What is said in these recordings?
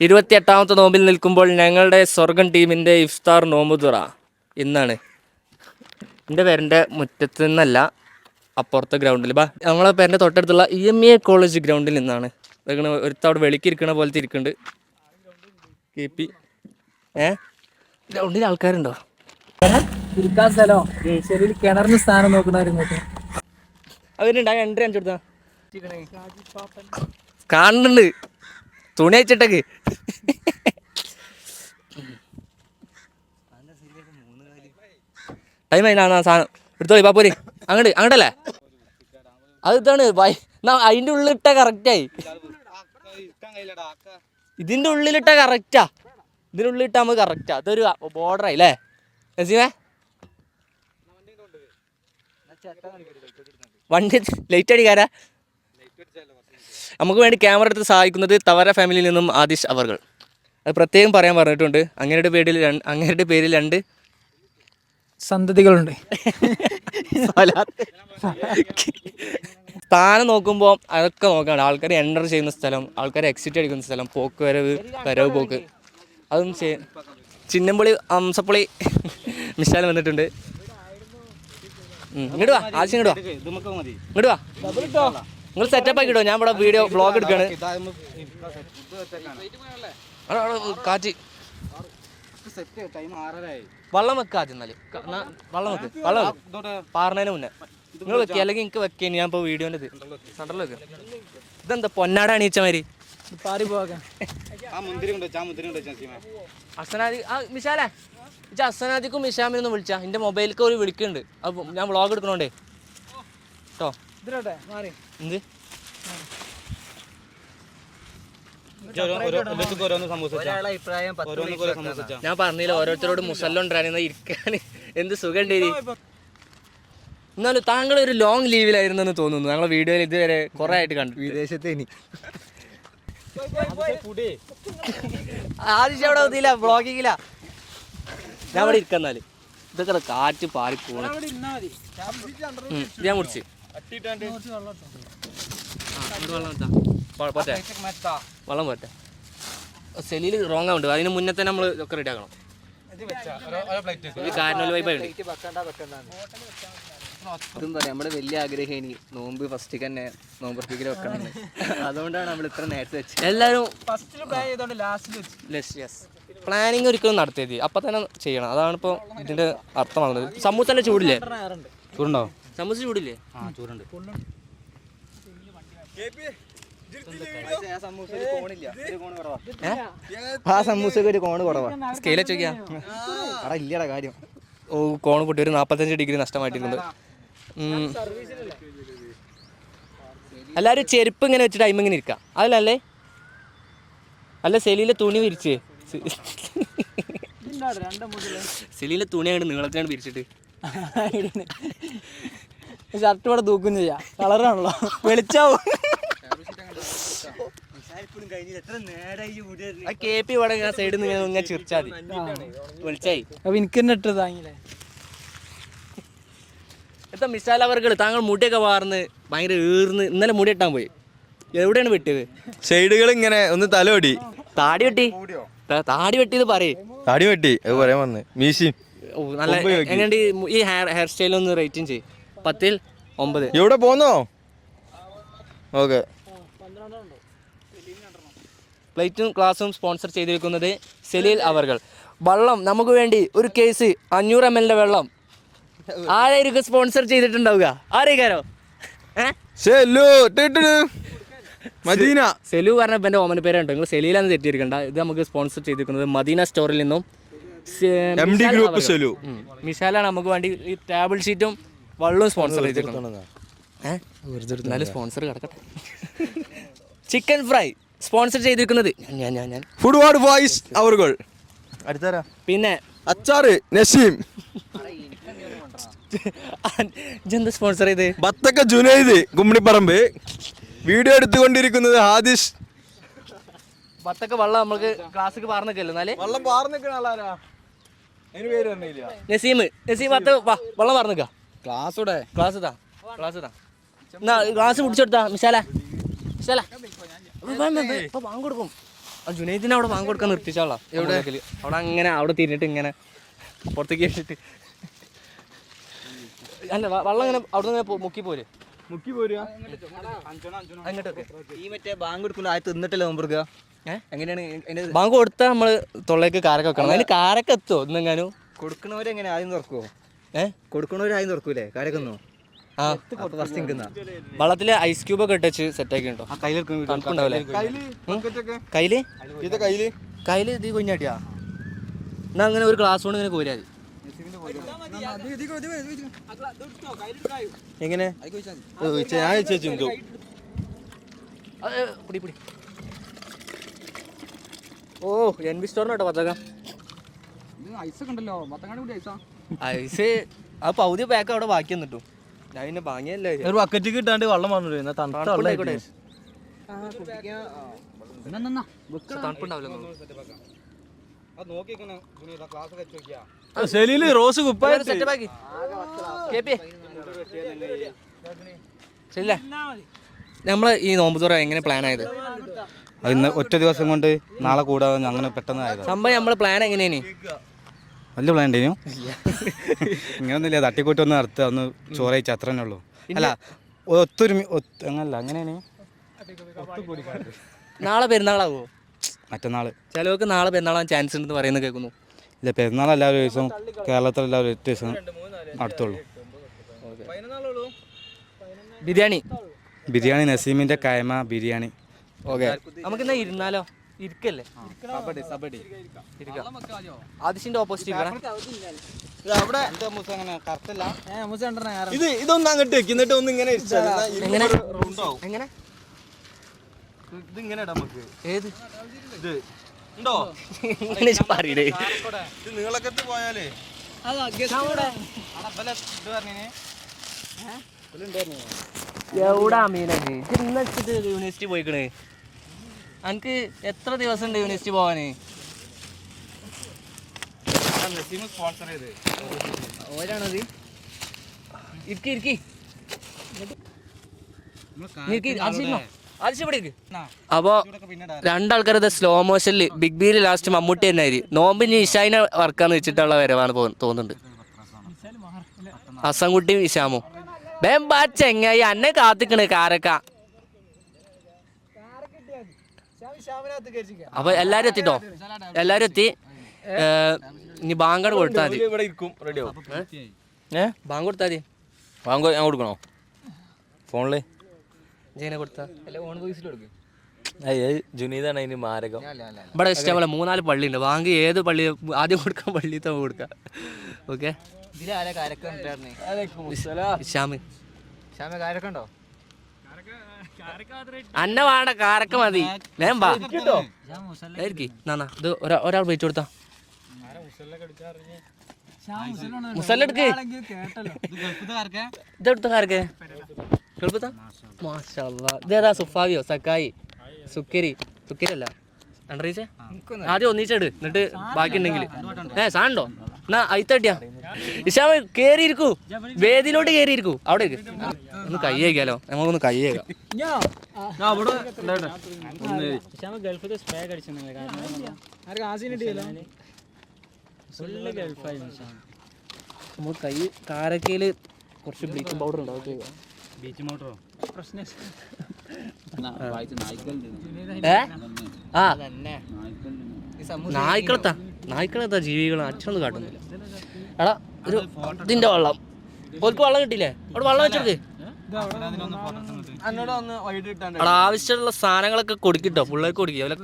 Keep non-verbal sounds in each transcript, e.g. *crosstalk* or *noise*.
ഇരുപത്തിയെട്ടാമത്തെ നോമ്പിൽ നിൽക്കുമ്പോൾ ഞങ്ങളുടെ സ്വർഗം ടീമിന്റെ ഇഫ്താർ നോമ്പുതുറ ഇന്നാണ്. എന്റെ പേരന്റെ മുറ്റത്ത് നിന്നല്ല അപ്പുറത്തെ ഗ്രൗണ്ടിൽ ബാ നമ്മളെ പേരന്റെ തൊട്ടടുത്തുള്ള ഇ എം എ കോളേജ് ഗ്രൗണ്ടിൽ നിന്നാണ്. ഇതൊക്കെ ഒരുത്തവിടെ വെളിക്കിരിക്കണ വെളിക്ക് ഇരിക്കണ പോലത്തെ ഇരിക്കുന്നുണ്ട്. K P. ഏ? ഗ്രൗണ്ടിൽ ആൾക്കാരുണ്ടോ? ഇരിക്കാൻ സ്ഥലം? ശരിയിൽ കിണറിന് സ്ഥാനം നോക്കണവരുന്നൊക്കെ അവരുണ്ട് ആ എൻട്രി അഞ്ചു കൊടുത്താ? കാണുന്നുണ്ട്. തുണി അയച്ചിട്ടേക്ക് ടൈം അതിനാ സാധനം എടുത്തോളി പാപ്പോരി അങ്ങോട്ട് അങ്ങോട്ടല്ലേ അത് ഇതാണ് അതിന്റെ ഉള്ളിലിട്ട കറക്റ്റായി ഇതിന്റെ ഉള്ളിലിട്ട കറക്റ്റാ ഇതിന്റെ ഉള്ളിലിട്ട നമുക്ക് കറക്റ്റാ അതൊരു ബോർഡറായി അല്ലേ? നസീമേ? വണ്ടി ലൈറ്റ് അടിക്കാരാ നമുക്ക് വേണ്ടി ക്യാമറ എടുത്ത് സഹായിക്കുന്നത് തവര ഫാമിലിയിൽ നിന്നും ആദിഷ് അവർകൾ. അത് പ്രത്യേകം പറയാൻ പറഞ്ഞിട്ടുണ്ട്. അങ്ങയുടെ പേരിൽ രണ്ട് അങ്ങയുടെ പേരിൽ രണ്ട് സന്തതികളുണ്ട്. സ്ഥാനം നോക്കുമ്പോൾ അതൊക്കെ നോക്കണം. ആൾക്കാർ എന്റർ ചെയ്യുന്ന സ്ഥലം ആൾക്കാർ എക്സിറ്റ് അടിക്കുന്ന സ്ഥലം പോക്ക് വരവ് വരവ് പോക്ക്. അതും ചെയ്യ ചിന്നമ്പുളി അംസപ്പുളി മിശാൽ വന്നിട്ടുണ്ട്. ഇങ്ങോട്ട് വാ. ആവശ്യം ഇങ്ങോട്ട് വാ. ഇങ്ങോട്ട് വാ. നിങ്ങൾ സെറ്റപ്പ് ആക്കിട്ടോ ഞാൻ ഇവിടെ വീഡിയോ വ്ളോഗ് എടുക്കാണ്. കാറ്റ്. വള്ളം വെക്ക ആദ്യം വള്ളം വെക്ക്. വള്ളം പാറുന്നതിന് മുന്നേ. നിങ്ങൾ വെക്കുക അല്ലെങ്കിൽ എനിക്ക് വെക്കേനി ഞാൻ ഇപ്പൊ വീഡിയോന്റെ ഇത് സെന്ററിൽ ഇതെന്താ പൊന്നാട പോകാൻ അസനാദി ആ ഇച്ച അസനാദിക്കും മിഷാമിനൊന്നും വിളിച്ചാ. എന്റെ മൊബൈലിലേക്ക് ഒരു വിളിക്കുന്നുണ്ട് അപ്പൊ ഞാൻ വ്ളോഗ് എടുക്കണോണ്ടേ. കേട്ടോ ഇതിലോട്ടെ മാറി. എന്ത്? ഞാൻ പറഞ്ഞില്ല ഓരോരുത്തരോട് മുസല്ലോണ്ടാണ് ഇരിക്കാൻ. എന്ത് സുഖം എന്നാലും താങ്കൾ ഒരു ലോങ് ലീവിലായിരുന്നു എന്ന് തോന്നുന്നു. ഞങ്ങളെ വീഡിയോയിൽ ഇതുവരെ കുറെ ആയിട്ട് കണ്ടു. *laughs* വിദേശത്തേനി ആദ്യം അവിടെ ഒന്നില്ല ബ്ലോഗിങ്ങില്ല ഞാൻ അവിടെ ഇരിക്കുന്നാൽ ഇതൊക്കെ കാറ്റ് പാറി പോണ ഞാൻ മുടിച്ച് പോട്ടെ. വെള്ളം പോട്ടെ. സെലിയിൽ റോങ് ഉണ്ട് അതിന് മുന്നേ തന്നെ നമ്മൾ ഒക്കെ റെഡി ആക്കണം. ഇത് കാരണവൽ വൈബായി പറയാം നമ്മുടെ വലിയ ആഗ്രഹേനി നോമ്പ് ഫസ്റ്റ് തന്നെ നോമ്പ് പ്രത്യേകം വെക്കണം *laughs* അതുകൊണ്ടാണ് നമ്മൾ ഇത്ര നേരത്തെ വെച്ചത്. എല്ലാവരും യെസ് പ്ലാനിങ് ഒരിക്കലും നടത്തിയത്. അപ്പൊ തന്നെ ചെയ്യണം. അതാണ് ഇപ്പോൾ ഇതിന്റെ അർത്ഥം വന്നത് സമൂസന്റെ ചൂടില്ലേ ചൂടുണ്ടോ? സമൂസ ചൂടില്ലേ? ആ ചൂടുണ്ട്. ആ സമൂസക്ക് ഒരു കോണ് കുറവാ. സ്കെയിൽ വെച്ചോക്കിയാ അവിടെ ഇല്ലടാ കാര്യം. ഓ കോൺ പൊട്ടി ഒരു നാൽപ്പത്തഞ്ച് ഡിഗ്രി നഷ്ടമായിട്ടുണ്ട്. എല്ലാവരും ചെരുപ്പ് ഇങ്ങനെ വെച്ചിട്ട് അയിമ ഇങ്ങനെ ഇരിക്കാം. അതല്ലേ അല്ല? സെലിയിലെ തുണി വിരിച്ച്. സെലിയിലെ തുണി അങ്ങോട്ട് നീളത്തിനാണ് വിരിച്ചിട്ട്. ഷർട്ട് ഇവിടെ തൂക്കും ചെയ്യാം. കളറാണല്ലോ വെളിച്ചാവും. ആ കെ പി ഇവിടെ ഇങ്ങനെ സൈഡിൽ നിന്ന് ഇങ്ങനെ ഇങ്ങനെ ചിരിച്ചാൽ മതി. വിളിച്ചായി. അപ്പൊ എനിക്ക് തന്നെ ഇട്ട് താങ്ങില്ലേ എത്ര മിസാല അവർകൾ താങ്കൾ മുടിയൊക്കെ വാർന്ന് ഭയങ്കര ഈർന്ന് ഇന്നലെ മുടി ഇട്ടാൻ പോയി. എവിടെയാണ് വെട്ടിയത്? ഷെയ്ഡുകൾ ഇങ്ങനെ ഒന്ന് തലോടി താടി വെട്ടി? താടി വെട്ടിയത് പറയേ. താടി വെട്ടി. അത് പറയാൻ വന്ന്. മീശി നല്ല മു- ഈ ഹെയർ ഹെയർ സ്റ്റൈൽ ഒന്ന് റേറ്റിംഗ് ചെയ്യും. പത്തിൽ ഒമ്പത്. എവിടെ പോന്നോ? ഓക്കെ. പ്ലേറ്റും ക്ലാസും സ്പോൺസർ ചെയ്തിരിക്കുന്നത് സെലീൽ അവർകൾ. വള്ളം നമുക്ക് വേണ്ടി ഒരു കേസ് അഞ്ഞൂറ് എം എല്ലിന്റെ വെള്ളം. ആരായിരിക്കും സ്പോൺസർ ചെയ്തിട്ടുണ്ടാവുക? ആരേക്കാരോ? മദീന. സെലു പറഞ്ഞ എന്റെ ഓമന പേരുണ്ട് നിങ്ങൾ സെലീലാന്ന് തെറ്റിയിരിക്കണ്ട. ഇത് നമുക്ക് സ്പോൺസർ ചെയ്തിരിക്കുന്നത് മദീന സ്റ്റോറിൽ നിന്നും. മിഷാലാണ് നമുക്ക് വേണ്ടി ഈ ടേബിൾ ഷീറ്റും വെള്ളവും സ്പോൺസർ ചെയ്തിരിക്കുന്നത് നല്ല എന്നാലും സ്പോൺസർ കിടക്കട്ടെ. ചിക്കൻ ഫ്രൈ സ്പോൺസർ ചെയ്തിരിക്കുന്നത്. ഞാൻ ഞാൻ ഞാൻ ഫുഡ് വാർഡ് വോയിസ് അവർകൾ അടുത്തരാ പിന്നെ അച്ചാറ് നസീം. ജന്ത സ്പോൺസർ ചെയ്ത്? ബത്തക്ക ജുനൈദ് കുമ്മിണിപ്പറമ്പ്. വീഡിയോ എടുത്തുകൊണ്ടിരിക്കുന്നത് ഹാദിഷ്. ബത്തക്ക വള്ളം നമ്മൾക്ക് ക്ലാസ്സിക്ക് പറഞ്ഞില്ല എന്നാലേ? വള്ളം പാർന്നിക്കണ ആളാരാ? അതിന് പേര് പറഞ്ഞില്ല. നസീം നസീം ബത്ത വള്ളം പറഞ്ഞിക്ക ക്ലാസ്സൂടെ? ക്ലാസ് ഇതാ ക്ലാസ് ഇതാ എന്നാ ക്ലാസ് പിടിച്ചെടുത്താ മിശാല മിശാല ഇപ്പൊ ബാങ്ക് കൊടുക്കും. ആ ജുനൈദിനെ അവിടെ ബാങ്ക് കൊടുക്കാൻ നിർത്തിച്ചാളാ. എവിടെ? അവിടെ അങ്ങനെ അവിടെ തിരിഞ്ഞിട്ട് ഇങ്ങനെ പുറത്തേക്ക് വെച്ചിട്ട് അല്ല വള്ളം ഇങ്ങനെ അവിടെ നിന്ന് മുക്കി പോര്. മുക്കി പോരുക. അങ്ങോട്ടൊക്കെ ഈ മറ്റേ ബാങ്ക് കൊടുക്കുമ്പോൾ ആദ്യം തിന്നിട്ടല്ലേ നോമ്പെടുക്കുക ഏഹ് എങ്ങനെയാണ് ബാങ്ക് കൊടുത്താൽ നമ്മൾ തൊള്ളേക്ക് കാരൊക്കെ വെക്കണം. അതിന് കാരൊക്കെ എത്തുമോ ഇന്നെങ്ങാനും? കൊടുക്കണവരെങ്ങനെ ആദ്യം തുറക്കുവോ? ഏഹ് കൊടുക്കണവർ ആദ്യം തുറക്കൂലേ? കാര്യക്കൊന്നോ ആ. ഫസ്റ്റ് നിൽക്കുന്ന. വെള്ളത്തിൽ ഐസ് ക്യൂബ് ഒക്കെ ഇട്ടച്ച് സെറ്റ് ആക്കി ഉണ്ടോ തണുപ്പുണ്ടാവില്ലേ? കയ്യിൽ കയ്യിൽ ഇത് കുഞ്ഞാട്ടിയാ. എന്നാ അങ്ങനെ ഒരു ക്ലാസ് കൊണ്ട് ഇങ്ങനെ കോരാതി എങ്ങനെ? ഞാൻ ചോദിച്ചു പിടി പിടി. ഓ എൻ ബി സ്റ്റോറിനോട്ടോ പച്ചക്ക. ഐസൊക്കെ ഉണ്ടല്ലോ. പത്തങ്ങാടി കൂടി ഐസാ. ഐസ്. ആ പൗതി പാക്ക് അവിടെ ബാക്കി വന്നിട്ടു. ഞാൻ പിന്നെ വാങ്ങിയല്ലേ. ഒരു ബക്കറ്റ് കിട്ടാണ്ട് വെള്ളം വന്നു തണുത്ത സെലിയിൽ റോസ് കുപ്പായ നമ്മളെ ഈ നോമ്പ് തുറ എങ്ങനെ പ്ലാൻ ആയത്? ഇന്ന് ഒറ്റ ദിവസം കൊണ്ട് നാളെ കൂടാതെ അങ്ങനെ പെട്ടെന്ന് ആയത്. സംഭവം നമ്മളെ പ്ലാൻ എങ്ങനെയാണ് വലിയ പ്ലാൻ ഉണ്ടായിരുന്നു ഇങ്ങനൊന്നുമില്ല തട്ടിക്കൂട്ടി ഒന്ന് നടത്തുക ഒന്ന് ചോറ് കഴിച്ചാൽ അത്ര തന്നെ ഉള്ളൂ അല്ല ഒത്തൊരുമി ഒത്ത് അങ്ങനല്ല അങ്ങനെയാണ്. നാളെ പെരുന്നാളാവോ? മറ്റന്നാൾ ചിലവർക്ക് നാളെ പെരുന്നാളാൻ ചാൻസ് ഉണ്ടെന്ന് പറയുന്നത് കേൾക്കുന്നു. ഇല്ല പെരുന്നാൾ എല്ലാവരും ഒരു ദിവസം കേരളത്തിൽ എല്ലാവരും ഒറ്റ ദിവസം നടത്തുള്ളൂ. ബിരിയാണി? ബിരിയാണി നസീമിന്റെ കയമ ബിരിയാണി. ഓക്കെ. നമുക്ക് എന്നാ ഇരുന്നാലോ? ഇരിക്കല്ലേ? ഇരിക്കാം. ആദിശിന്റെ ഓപ്പോസിറ്റ് അവിടെ ഇത് ഇതൊന്നും അങ്ങോട്ട് വെക്ക് എന്നിട്ട് ഒന്ന് ഇങ്ങനെ എങ്ങനെ? റൗണ്ട് ആവും. എങ്ങനെ? ഇത് ഇങ്ങനെ ഇടാം നമുക്ക്. ഏത്? ഇത്. ഉണ്ടോ? ഇത് നീളക്കത്ത് പോയാലേ. എവിടാ മീനെ യൂണിവേഴ്സിറ്റി പോയിക്കണ്. അനക്ക് എത്ര ദിവസം ഉണ്ട് യൂണിവേഴ്സിറ്റി പോവാന്? ഓരാണത്. ഇരിക്കി ഇരിക്കി. അപ്പോ രണ്ടാൾക്കാരത് സ്ലോ മോഷനിൽ ബിഗ് ബിയിൽ ലാസ്റ്റ് മമ്മൂട്ടി തന്നെ ആയിരിക്കും നോമ്പിന് ഇഷായിനെ വർക്കാന്ന് വെച്ചിട്ടുള്ള വരവാണ് തോന്നുന്നുണ്ട്. അസംകുട്ടിയും ഇഷാമും. ബേം ബാ ചെങ്ങായി അന്നെ കാത്തിക്കണ് കാരക്ക. അപ്പൊ എല്ലാരും എത്തിട്ടോ? എല്ലാരും എത്തി. നീ ഇനി ബാങ്കട് കൊടുത്താൽ മതി. ഇവിടെ ഇരിക്കും. റെഡി ആവും. ഏ? ബാങ്ക് കൊടുത്താൽ മതി. ബാങ്ക് ഞാൻ കൊടുക്കണോ? ഫോണിൽ? ജയനെ കൊടുത്താ. ജുനീദാണ് അതിന് മാരകം. ഇവിടെ ഇഷ്ടംപോലെ മൂന്നാൽ പള്ളി ഉണ്ട് ബാങ്ക് ഏത് പള്ളി ആദ്യം കൊടുക്കാൻ പള്ളിത്തെ കൊടുക്കാം. ഓക്കെ? ഇഷാമി കാരക്ക ഉണ്ടായിരുന്നേ ശ്യാമ് ശ്യാമ കാരക്ക ഉണ്ടോ അന്ന വേണ്ട കാരക്ക മതി. ഇത് ഒരാൾ വെയിറ്റ് കൊടുത്താ. മുസല്ലെടുക്കേ കേട്ടല്ലോ. ഇതെടുത്ത കാരക്കെ മാഷാ ഇതേതാ സുഫാവിയോ? സക്കായി സുക്കരി. സുക്കരി അല്ല. അണ്ടറീച്ചേ ആദ്യം ഒന്നിച്ചെട്. എന്നിട്ട് ബാക്കി ഉണ്ടെങ്കിൽ ഏ സാണ്ടോ എന്നാ അയിത്തട്ടിയാ. ഇഷാമ കേറിയിരിക്കൂ. വേദിയിലോട്ട് കേറിയിരിക്കൂ. അവിടെ. ഒന്ന് കയ്യേക്കാലോ നമുക്കൊന്ന് കയ്യേക്കാം നമ്മൾ കൈ കാരക്കയിൽ കുറച്ച് ബ്ലീച്ചിങ് പൗഡർ ഉണ്ടാവും. ബീച്ച് പൗഡറോ? ഏ ആ. നായ്ക്കളത്താ. നായ്ക്കളത്താ ജീവികൾ അച്ഛനൊന്നും കാട്ടുന്നില്ല. എടാ ഒരു ഇതിന്റെ വെള്ളം. ഓർക്ക് വെള്ളം കിട്ടിയില്ലേ? അവിടെ വെള്ളം വെച്ചെടുക്ക്. അവിടെ ആവശ്യമുള്ള സാധനങ്ങളൊക്കെ കൊടുക്കിട്ടോ. പിള്ളേർക്ക് കൊടുക്കുക അവരെ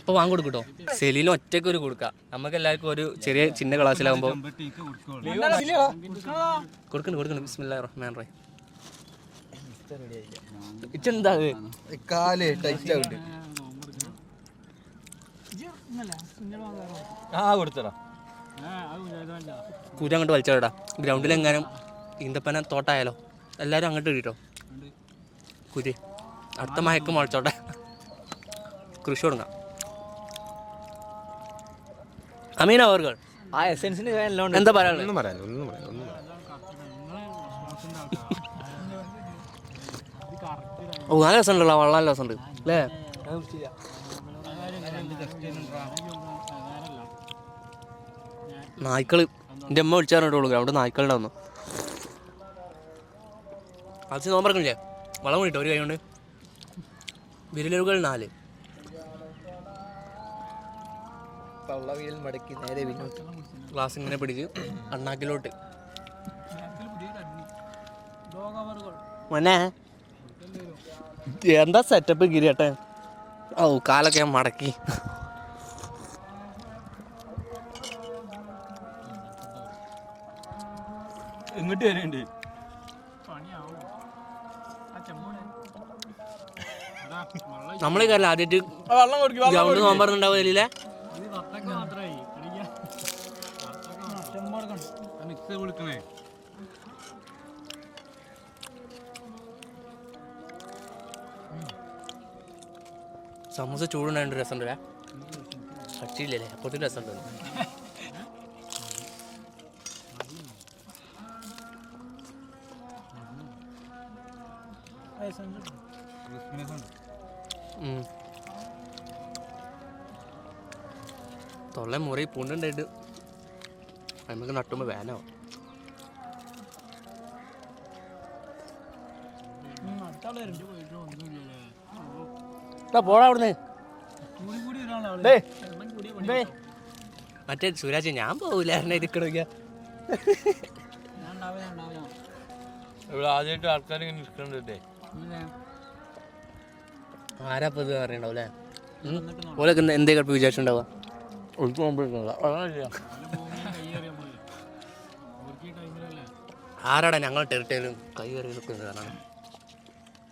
ഇപ്പൊ വാങ്ങി കൊടുക്കട്ടോ? സെലിയിൽ ഒറ്റയ്ക്ക് ഒരു കൊടുക്കാം. നമുക്ക് എല്ലാവർക്കും ഒരു ചെറിയ ചിന്ന ക്ലാസ്സിലാകുമ്പോ കൊടുക്കണ്ട് കൊടുക്കണ്ട് ബിസ്മില്ലാ റഹ്മാൻ റഹീം. ഇച്ചെന്താ കാൽ ടൈറ്റ് ആവുണ്ട്. ആ കൊടുത്തടാ. കുരു അങ്ങോട്ട് വലിച്ചോടാ. ഗ്രൗണ്ടിൽ എങ്ങാനും ഈന്തപ്പന തോട്ടായാലോ? എല്ലാരും അങ്ങോട്ട് ഇടിട്ടോ? കുരു അടുത്ത മയക്ക് മുളച്ചോട്ടെ. കൃഷി തുടങ്ങാം. അമീന ഓർകൾ ആ എസെൻസിന് എന്താ പറയാനുള്ളത്? ഒന്നും പറയാനില്ല ഒന്നും പറയാനില്ല. ഒന്നും പറയാനില്ല. ഓ നല്ല രസമുണ്ടല്ലോ വള്ളം നല്ല രസമുണ്ട്. അല്ലേ? നായ്ക്കൾ. എന്റെ അമ്മ വിളിച്ചാറുണ്ടോളൂ അവിടെ നായ്ക്കളുണ്ടാവുന്നു. അത് നോമ്പറക്കണില്ലേ വളം കൂടിട്ടോ ഒരു കൈ കൊണ്ട് വിരലുകൾ നാല്. പള്ളവീൽ മടക്കി നേരെ പിന്നോട്ട് ഗ്ലാസ് ഇങ്ങനെ പിടിച്ച് അണ്ണാക്കിലോട്ട്. മോനെ എന്താ സെറ്റപ്പ് ഗിരിയട്ടെ ഓ കാലൊക്കെ ഞാൻ മടക്കി. ഇങ്ങോട്ട് വരുന്നുണ്ട് നമ്മളെ കാര്യം ആദ്യമായിട്ട് വെള്ളം കൊടുക്കും ഗ്രൗണ്ട് നോമ്പറന്നുണ്ടാവില്ലേ സമൂസ ചൂടുണ്ടായിട്ട് രസമുണ്ടല്ലേ കട്ടിയില്ലല്ലേ അപ്പത്തിന് രസമുണ്ട്. തൊള്ള മുറി പുണ്ണുണ്ടായിട്ട് നമുക്ക് നട്ടുമ്പോൾ വേനാവും എടാ, പോടാ അവിടുന്ന്. മറ്റേ സുരാജ് ഞാൻ പോവില്ല. ഇരിക്കണില്ല ഇവിടെ ആദ്യമായിട്ട് ആൾക്കാർ ഇങ്ങനെ നിൽക്കണ്ടേ ആരാ ഓലൊക്കെ എന്ത് വിചാരിച്ചിട്ടുണ്ടാവുക ആരാടാ ഞങ്ങൾ ടെറിട്ടും കൈ കയറി നിൽക്കുന്നത് കാരണം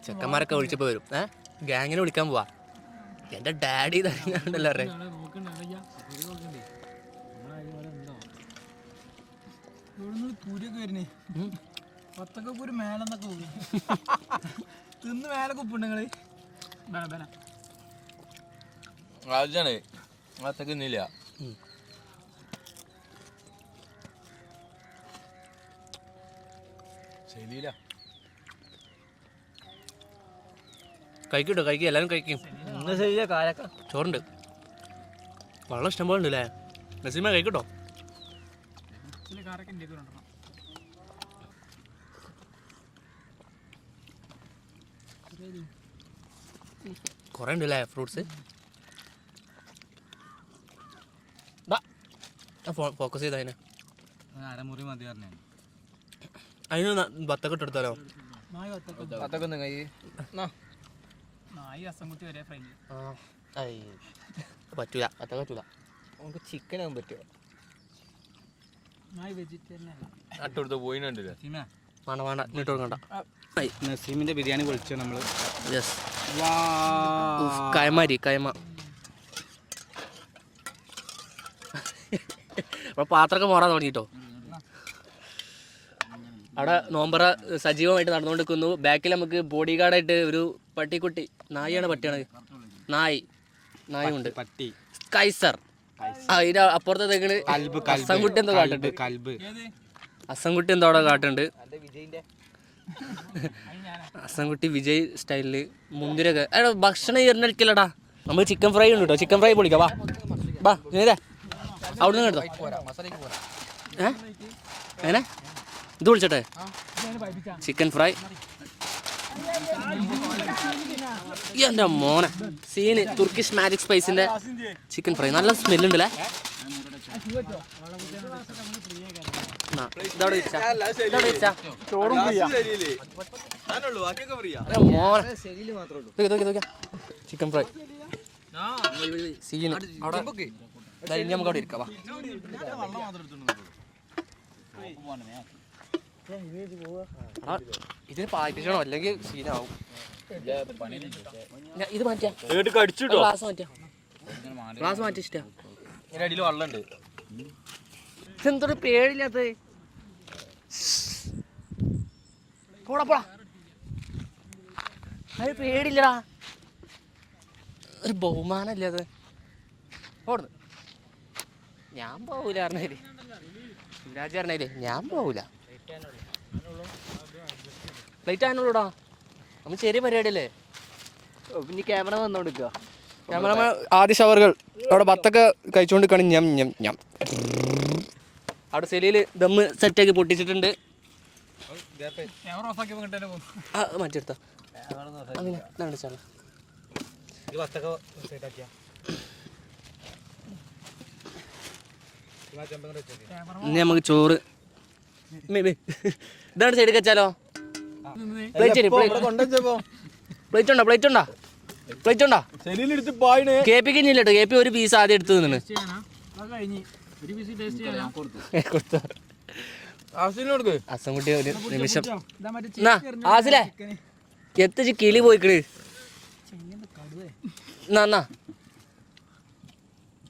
ചെക്കന്മാരൊക്കെ വിളിച്ചപ്പോ വരും. ഏ? ഗ്യാങ്ങിനെ വിളിക്കാൻ പോവാ. എന്റെ ഡാഡി തരുന്നുണ്ടല്ലോ അറേ മേലെന്നൊക്കെ പോകും തിന്ന് മേലെ കുപ്പുണ്ട് നിങ്ങൾ. ഇന്നില്ല ശരിയില്ല കഴിക്കട്ടോ കഴിക്കും. എല്ലാവരും കഴിക്കും. ചോറുണ്ട്. വെള്ളം ഇഷ്ടംപോലെ ഉണ്ട് അല്ലേ നസീമ കഴിക്കട്ടോ കുറേ ഉണ്ട് അല്ലേ ഫ്രൂട്ട്സ് ഫോക്കസ് ചെയ്ത അതിനെ. അരമുറി മതി പറഞ്ഞേ. അതിന് ന- ബത്തൊക്കെ ഇട്ടെടുത്താലോ ഒന്ന് കൈ. നായി അസംകുട്ടി വരെ ഫ്രൈ പറ്റൂല അത്ര പറ്റൂല. നമുക്ക് ചിക്കൻ ആകാൻ പറ്റുമോ നായി വെജിറ്റേറിയൻ അല്ല. നട്ടുകൊടുത്ത് പോയിന്നുണ്ടല്ലേ വേണ്ട വേണ്ട ഇങ്ങോട്ട് കൊടുക്കണ്ട. നസീമിന്റെ ബിരിയാണി പൊളിച്ചു നമ്മൾ? യെസ് കയമാരി കയമ അപ്പൊ പാത്രമൊക്കെ മോറാൻ തുടങ്ങിട്ടോ? അവിടെ നോമ്പറ സജീവമായിട്ട് നടന്നുകൊണ്ടിരിക്കുന്നു. ബാക്കിൽ നമുക്ക് ബോഡി ഗാർഡായിട്ട് ഒരു പട്ടിക്കുട്ടി. നായിയാണ് പട്ടിയാണ്. നായി. നായുണ്ട് പട്ടി. കൈസർ. അതിന്റെ അപ്പുറത്തെ അസംകുട്ടി എന്തോ കാട്ടുണ്ട്. കൽബ് അസംകുട്ടി എന്തോ അവിടെ കാട്ടുണ്ട്. അസംകുട്ടി വിജയ് സ്റ്റൈലിൽ മുന്തിരൊക്കെ എടാ ഭക്ഷണം ഇരുന്നടിക്കല്ലടാ നമ്മൾ ചിക്കൻ ഫ്രൈ ഉണ്ട് കേട്ടോ. ചിക്കൻ ഫ്രൈ പൊളിക്കാം. വാ. വാ നേരെ അവിടെ നിന്ന് ഏനെ പോരാ മസാലയ്ക്ക് പോരാ ഏ? എങ്ങനെ? ഇത് വിളിച്ചട്ടെ? Chicken fry. എന്റെ മോനെ സീന് തുർക്കിഷ് മാജിക് സ്പൈസിന്റെ ചിക്കൻ ഫ്രൈ നല്ല സ്മെല്ലുണ്ട് അല്ലേ ആ, ഇതവിടെ വെച്ചാ. ഇതവിടെ വെച്ചാ. എന്റെ മോനെ. ശരിയിൽ മാത്രമേ ഉള്ളൂ നോക്കി, നോക്കി, നോക്കി. ചിക്കൻ ഫ്രൈ സീന് അവിടെ നമുക്ക് അവിടെ ഇരിക്കാം ഇതിന് പാറ്റിക്കണോ അല്ലെങ്കിൽ സീനാവും ഞാൻ ഇത് കടിച്ചിട്ടോ? ഗ്ലാസ് മാറ്റിയാ. ഗ്ലാസ് മാറ്റി ഇഷ്ടാ. അടിയിൽ വെള്ളമുണ്ട്. ഇതെന്തൊരു പേടില്ലാത്ത പോടാ പോടാ. അത് പേടില്ലടാ. ഒരു ബഹുമാനല്ലേ അത്? ഓടുന്നു. ഞാൻ പോവൂല പറഞ്ഞാൽ ശിവരാജ് പറഞ്ഞാൽ ഞാൻ പോവൂല. ലൈറ്റ് ആനുള്ളൂടാ നമ്മൾ ചെറിയ പരിപാടിയല്ലേ? ഇനി ക്യാമറ വന്നോണ്ടിരിക്കുക ക്യാമറമാൻ ആദ്യ ഷവറുകൾ. അവിടെ ബത്തൊക്കെ കഴിച്ചുകൊണ്ട് കാണി ഞം ഞം ഞം. അവിടെ സെലിയിൽ ദമ്മ് സെറ്റാക്കി പൊട്ടിച്ചിട്ടുണ്ട്. മാറ്റിയെടുത്ത ഇനി നമുക്ക് ചോറ്. ഇതാണ് സൈഡ് വെച്ചാലോ? പ്ലേറ്റ് പ്ലേറ്റ് ഉണ്ടോ? പ്ലേറ്റ് ഉണ്ടോ? പ്ലേറ്റ് ഉണ്ടോ? കെ പി കഴിഞ്ഞില്ല കേട്ടോ കെ പി ഒരു പീസ് ആദ്യം എടുത്തു നിന്ന് അത് കഴിഞ്ഞ്. ഒരു പീസ് ടേസ്റ്റ് ചെയ്യാനാ കൊടുത്തു. *laughs* ആവശ്യം കൊടുക്ക്. അസംകുട്ടി ഒരു നിമിഷം. ഇതാ മറ്റേ എന്നാ ആസിലേ. എത്തിച്ച് കിളി പോയിക്കണ്. എന്നാ എന്നാ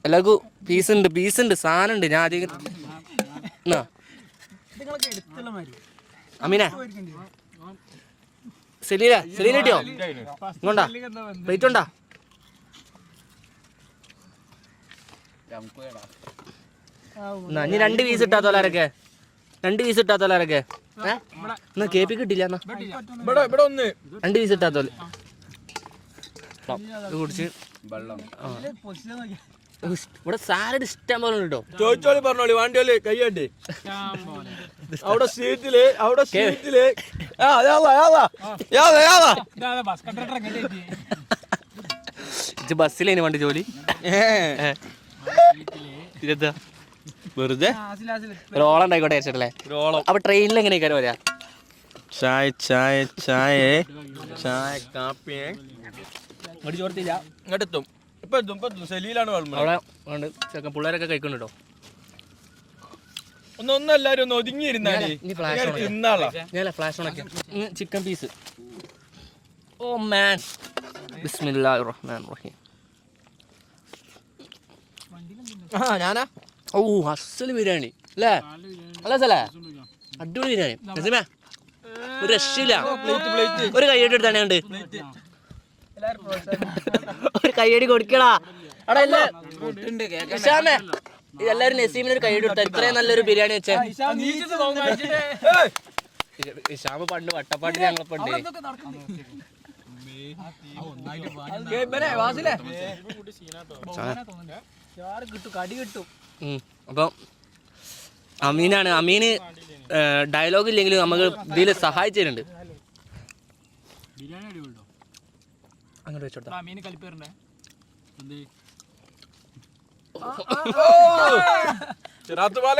എല്ലാവർക്കും പീസ് ഉണ്ട് പീസ് ഉണ്ട് സാധനം ഉണ്ട്. ഞാൻ അധികം എന്നാ നിങ്ങളൊക്കെ എടുത്തുള്ള മാതിരി. അമീന. സെലീല സെലീല കിട്ടിയോ ഇങ്ങോട്ടാ. പ്ലേറ്റ് ഉണ്ടാ? ഇനി രണ്ട് പീസ് ഇട്ടാത്തോലാരൊക്കെ രണ്ട് പീസ് ഇട്ടാത്തോലാരൊക്കെ എന്നാ കെ പി കിട്ടില്ല എന്നാ ഇവിടെ ഇവിടെ ഒന്ന്. രണ്ട് പീസ് ഇട്ടാത്തോൽ കുടിച്ച്. പൊസിഷൻ നോക്കിയാ ഉസ്, ഇവിടെ സാലഡ് ഇഷ്ടം പോലെ ഉണ്ട് ചോദിച്ചോളി പറഞ്ഞോളി വാണ്ടിയോളി കയ്യാട്ടി അവിടെ സീറ്റിൽ അവിടെ സീറ്റിൽ ബസ്സിലേന് വണ്ടി ജോലി? ഇതെന്താ? വെറുതെ? റോളം ഉണ്ടായിക്കോട്ടെ വെച്ചിട്ടല്ലേ റോളം അപ്പൊ ട്രെയിനിൽ എങ്ങനെയൊക്കെ വരാ ചായ ചായ ചായ. ചായ കാപ്പിയെ. ചോർത്തില്ല ഇങ്ങോട്ടെത്തും. ഇപ്പൊ എത്തും ഇപ്പൊ എത്തും സെലിയിലാണ് അവിടെ ഉണ്ട് ചെക്കൻ പിള്ളേരൊക്കെ കഴിക്കുന്നുണ്ട്? ഒന്ന് ഒന്ന് എല്ലാരും ഒന്ന് ഒതുങ്ങിയിരുന്നാലേ ഇനി ഫ്ലാഷ് ഓൺ തിന്നാളാ ഞാൻ ഫ്ലാഷ് ഓണൊക്കെ ചിക്കൻ പീസ് ഓ മാൻ ബിസ്മില്ലാഹിർ റഹ്മാൻ റഹീം ആ ഞാനാ? ഓ അസൽ ബിരിയാണി. അല്ലേ? അല്ല സലേ അടിപൊളി ബിരിയാണി. നസീമേ, ഒരു രക്ഷയില്ല. ഒരു കൈയടി എടുത്താണ് ഒരു കൈയടി കൊടുക്കടാ. അവിടെ എല്ലാ ഇഷാമേ എല്ലാരും നസീമിന് ഒരു കൈയടി കൊടുത്ത. ഇത്രയും നല്ലൊരു ബിരിയാണി വെച്ചേ. ഇഷാമ് പണ്ട് വട്ടപ്പാട്ടിൽ ഞങ്ങളെ പണ്ട്. അപ്പം അമീനാണ്. അമീന് ഡയലോഗ് ഇല്ലെങ്കിലും നമ്മൾ ഇതിൽ സഹായിച്ചിട്ടുണ്ട്. ബിരിയാണി അടിപൊളിട്ടോ അങ്ങോട്ട് വെച്ചോട്ടാ. മീൻ കളിപ്പേറുണ്ടേ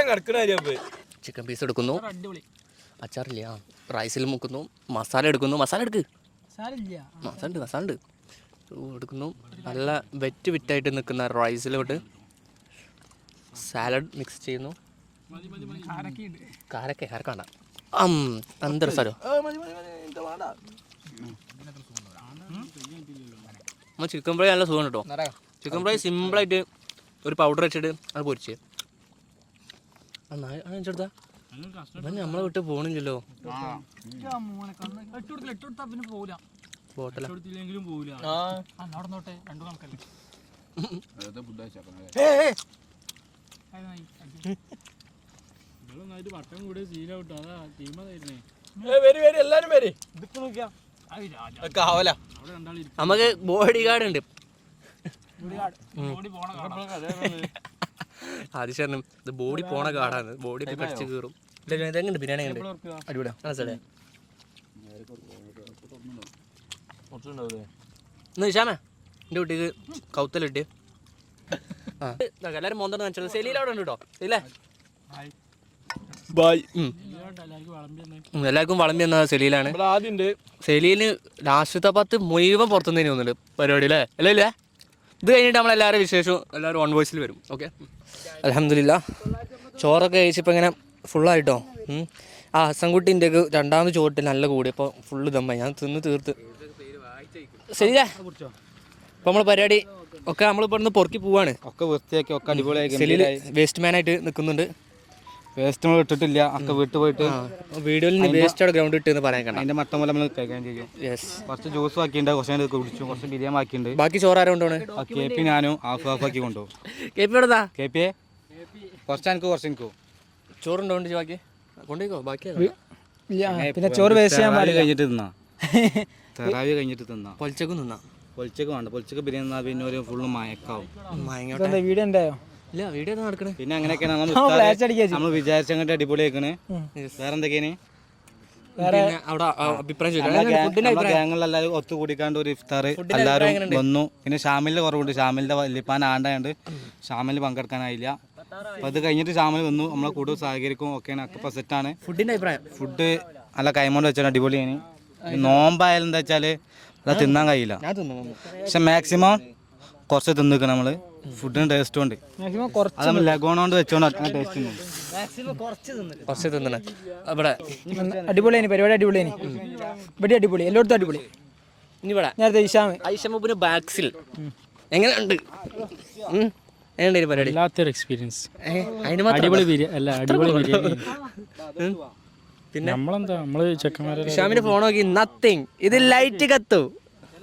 കിടക്കണ ചിക്കൻ പീസ് എടുക്കുന്നു. അടിപൊളി. അച്ചാറില്ല. ആ റൈസിൽ മുക്കുന്നു. മസാല എടുക്കുന്നു. മസാല എടുക്ക്. മസാല ഉണ്ട് മസാല ഉണ്ട് എടുക്കുന്നു. നല്ല വെറ്റ് വിറ്റായിട്ട് നിൽക്കുന്ന റൈസിലോട്ട് സാലഡ് മിക്സ് ചെയ്യുന്നു. ആരൊക്കെയുണ്ട് കാരക്ക വേണ്ട. അം അന്തര സ്ഥലം നമ്മൾ ചിക്കൻ ഫ്രൈ നല്ല സുഖം കേട്ടോ. ചിക്കൻ ഫ്രൈ സിമ്പിളായിട്ട് ഒരു പൗഡർ വെച്ചിട്ട് അത് പൊരിച്ച്. അതെടുത്താ നമ്മളെ വിട്ട് പോണില്ലല്ലോ. മോനെ കണ്ണ്. എട്ട് കൊടുത്തില്ല എട്ട് കൊടുത്താ പിന്നെ പോവില്ല ബോട്ടല കൊടുത്തില്ലെങ്കിലും പോവില്ല ആ. ആ നടന്നോട്ടെ രണ്ടു കണക്കല്ലേ. ഏ, വരി വരി എല്ലാരും വരി. കാവല. നമുക്ക് ബോഡി ഗാർഡ് ഉണ്ട്. ആദിശരണം ഇത് ബോഡി പോണ കാടാണ്. ബോഡി പഠിച്ചു കടിച്ച് കീറും. ഇതെങ്ങനെയുണ്ട് ബിരിയാണി ഉണ്ട് അടിപൊളി മനസ്സിലെ ഇന്ന് നിശാമേ എന്റെ കുട്ടിക്ക് കൗത്തലിട്ട്. ആ. എല്ലാവരും മോന്തണം കാണിച്ചത് സെലീൽ അവിടെ ഉണ്ട് കേട്ടോ. ഇല്ലേ? ബൈ എല്ലാവർക്കും വളമ്പി എന്ന ഉണ്ട് സെലീന് ലാസ്റ്റത്തെ പത്ത് മുഴുവൻ പുറത്തുനിന്ന് തോന്നുന്നുണ്ട് പരിപാടി അല്ലേ? അല്ലേ ഇല്ലേ ഇത് കഴിഞ്ഞിട്ട് നമ്മളെല്ലാവരും വിശേഷവും എല്ലാവരും ഓൺ വോയിസിൽ വരും ഓക്കെ അലഹമില്ല ചോറൊക്കെ കഴിച്ചപ്പോൾ ഇങ്ങനെ ഫുള്ളായിട്ടോ ഉം. ആ ഹസൻകുട്ടിന്റെ ഒക്കെ രണ്ടാമത് ചോറിട്ട് നല്ല കൂടി. അപ്പോൾ ഫുള്ള് ദമ്മായി. ഞാൻ തിന്ന് തീർത്ത്. ശരിയാ അപ്പോൾ നമ്മൾ പരിപാടി ഒക്കെ നമ്മളിപ്പോൾ ഇവിടുന്ന് പൊറുക്കി പോവാണ്. ഒക്കെ വൃത്തിയാക്കി ഒക്കെ അടിപൊളിയാക്കി സെലീൽ വേസ്റ്റ് മാനായിട്ട് നിൽക്കുന്നുണ്ട് വേസ്റ്റ് നമ്മൾ ഇട്ടിട്ടില്ല. അക്ക വീട്ടിൽ പോയിട്ട് വീഡിയോയിൽ വേസ്റ്റ് അവിടെ ഗ്രൗണ്ട് ഇട്ടെന്ന് പറയാൻ കണ്ട. അതിന്റെ മട്ടം മൂലം നമ്മൾ കഴിക്കാൻ ചെയ്യും. യെസ് കുറച്ച് ജ്യൂസ് ബാക്കിയുണ്ട് കുറച്ച് നേരം കുടിച്ചു കുറച്ച് ബിരിയാണി ബാക്കിയുണ്ട് ബാക്കി ചോറ് ആരാ കൊണ്ടുപോണ്? കെ പി ഞാനും ഹാഫ് ഹാഫ് ആക്കി കൊണ്ടുപോകും. കെ പി എവിടെതാ കെ പി കുറച്ച് എനിക്ക്. കുറച്ച് എനിക്ക് ചോറുണ്ടോണ്ട് ബാക്കി? കൊണ്ടുപോയിക്കോ ബാക്കി ഇല്ല പിന്നെ ചോറ് വേസ്റ്റ് ചെയ്യാൻ കഴിഞ്ഞിട്ട് തിന്നാ? *laughs* തെറാവി കഴിഞ്ഞിട്ട് തിന്നാ? പൊലിച്ചക്കും തിന്നാ. പൊളിച്ചക്ക് വേണ്ട പൊളിച്ചക്ക് ബിരിയാണി തിന്നാ പിന്നെ ഒരു ഫുള്ള് മയക്കാവും. വീഡിയോ ഉണ്ടായോ ഇല്ല വീഡിയോ നടക്കണേ. പിന്നെ അങ്ങനെയൊക്കെയാണ് നമ്മൾ നമ്മൾ വിചാരിച്ചങ്ങോട്ട് അടിപൊളി ആക്കണേ വേറെ എന്തൊക്കെയാണ്? ഗ്യാങ്ങിലെല്ലാവരും ഒത്തുകൂടിക്കാണ്ട് ഒരു ഇഫ്താർ എല്ലാവരും വന്നു. പിന്നെ ഷാമിലിന്റെ കുറവുണ്ട്. ഷാമിലിന്റെ വല്യപ്പാൻ ആണ്ടായുണ്ട് ഷാമിൽ പങ്കെടുക്കാനായില്ല. അപ്പൊ അത് കഴിഞ്ഞിട്ട് ഷാമിൽ വന്നു. നമ്മളെ കൂടുതൽ സഹകരിക്കും ഒക്കെയാണ്. ഒക്കെ സെറ്റാണ് ഫുഡിന്റെ അഭിപ്രായം? ഫുഡ് നല്ല കൈമോണ്ട് വെച്ചാൽ അടിപൊളിയാണ്. നോമ്പായാലും എന്താ വെച്ചാൽ അത് തിന്നാൻ കഴിയില്ല. പക്ഷെ മാക്സിമം കുറച്ച് തിന്നിക്കണം നമ്മൾ. ഫുഡിന് ടേസ്റ്റും ഉണ്ട്. ലഗോണോണ്ട് കുറച്ച് അത് നമ്മൾ ലഗോൺ വെച്ചോണ്ട് അത്ര ടേസ്റ്റ് ഉണ്ട്. കുറച്ച് തിന്നണേ. ഇവിടെ അടിപൊളിയാണ് പരിപാടി അടിപൊളിയാണ് ഇവിടെ അടിപൊളി എല്ലായിടത്തും അടിപൊളി. ഇനി ഇവിടെ. നേരത്തെ ഐഷാമ് ഐഷമുബിന് ബാക്സിൽ. എങ്ങനെയുണ്ട്? എങ്ങനെയുണ്ട് പരിപാടി? വല്ലാത്തൊരു എക്സ്പീരിയൻസ് അടിപൊളി ബിരിയാണി അല്ല അടിപൊളി ബിരിയാണി. പിന്നെ? നമ്മളെന്താ നമ്മൾ ചെക്കന്മാരെ ഷാമിന്റെ ഫോൺ നോക്കി നത്തിങ് ഇത് ലൈറ്റ് കത്തു.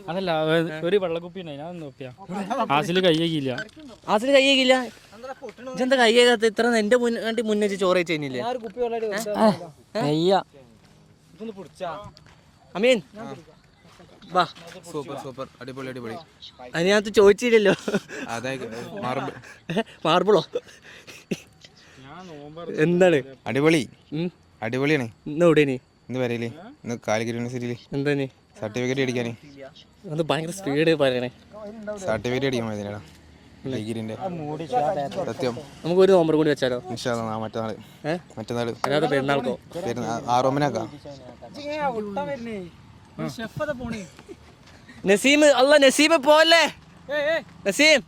അതല്ല ഒരു- വെള്ളക്കുപ്പി ഉണ്ടായി ഞാൻ നോക്കിയാ. ആസിൽ കയ്യേക്കില്ല ആസിൽ കയ്യേക്കില്ല ഇതെന്താ കയ്യേക്കാത്ത ഇത്ര എന്റെ മുന്നേ മുന്നേ ചോറ് വെച്ച് കഴിഞ്ഞില്ലേ അമീൻ. വാ. Super super. അടിപൊളി അടിപൊളി. അതിനകത്ത് ചോദിച്ചില്ലല്ലോ. മാർബിളോ? എന്താണ്? അടിപൊളി? അടിപൊളിയാണ്. ഇന്ന് എവിടെയാണ്? ഇന്ന് വരയില്ലേ ഇന്ന് കാലിക്കറ്റ് യൂണിവേഴ്സിറ്റിയിൽ എന്താ നീ സർട്ടിഫിക്കറ്റ് അടിക്കാനേ അത് ഭയങ്കര സ്പീഡ് പറയണേ. സർട്ടിഫിക്കറ്റ് അടിക്കാൻ മതിനാടാ ഡിഗ്രീന്റെ സത്യം. നമുക്ക് ഒരു നോമ്പർ കൂടി വെച്ചാലോ? ഇൻഷാ അല്ലാ, മറ്റന്നാൾ ഏ? മറ്റന്നാൾ. അതിനകത്ത് പെരുന്നാൾക്കോ? പെരുന്നാ ആറോമനാക്കാം നസീം അല്ല നസീം പോലെ നസീം.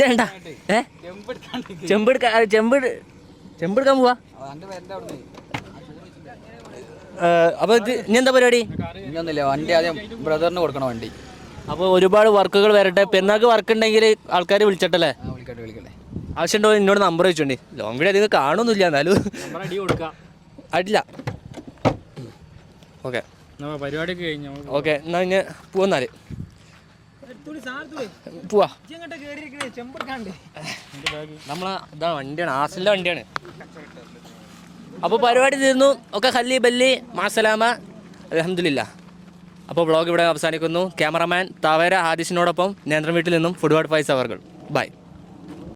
ജണ്ട ഏ? ചെമ്പെടുക്ക ചെമ്പെട് ചെമ്പെടുക്കാൻ പോവാ. ഏ, അപ്പൊ ഇത് ഇനി എന്താ പരിപാടി? ഇനിയൊന്നുമില്ല വണ്ടി ആദ്യം ബ്രദറിന് കൊടുക്കണം വണ്ടി. അപ്പോൾ ഒരുപാട് വർക്കുകൾ വരട്ടെ. പെരുന്നാൾക്ക് വർക്ക് ഉണ്ടെങ്കിൽ ആൾക്കാർ വിളിച്ചിട്ടല്ലേ? ആ വിളിക്കട്ടെ വിളിക്കട്ടെ. ആവശ്യമുണ്ടോ? എന്നോട് നമ്പർ വെച്ചോണ്ടി ലോങ് വീഡിയോ അധികം കാണുന്നില്ല എന്നാലും. അടി കൊടുക്കാം. അടില്ല. ഓക്കെ പരിപാടി ഓക്കെ എന്നാ ഇനി പോന്നാൽ പോവാ. നമ്മളെ ഇതാ വണ്ടിയാണ് ആസിലെ വണ്ടിയാണ്. അപ്പോൾ പരിപാടി തീർന്നു. ഒക്കെ ഹല്ലി ബല്ലി. മാസലാമ. അലഹമില്ല അപ്പോൾ ബ്ലോഗ് ഇവിടെ അവസാനിക്കുന്നു. ക്യാമറമാൻ താവേര ഹാദിഷിനോടൊപ്പം നേന്ത്രം വീട്ടിൽ നിന്നും ഫുഡ് ഫൈസ് അവർകൾ. ബൈ.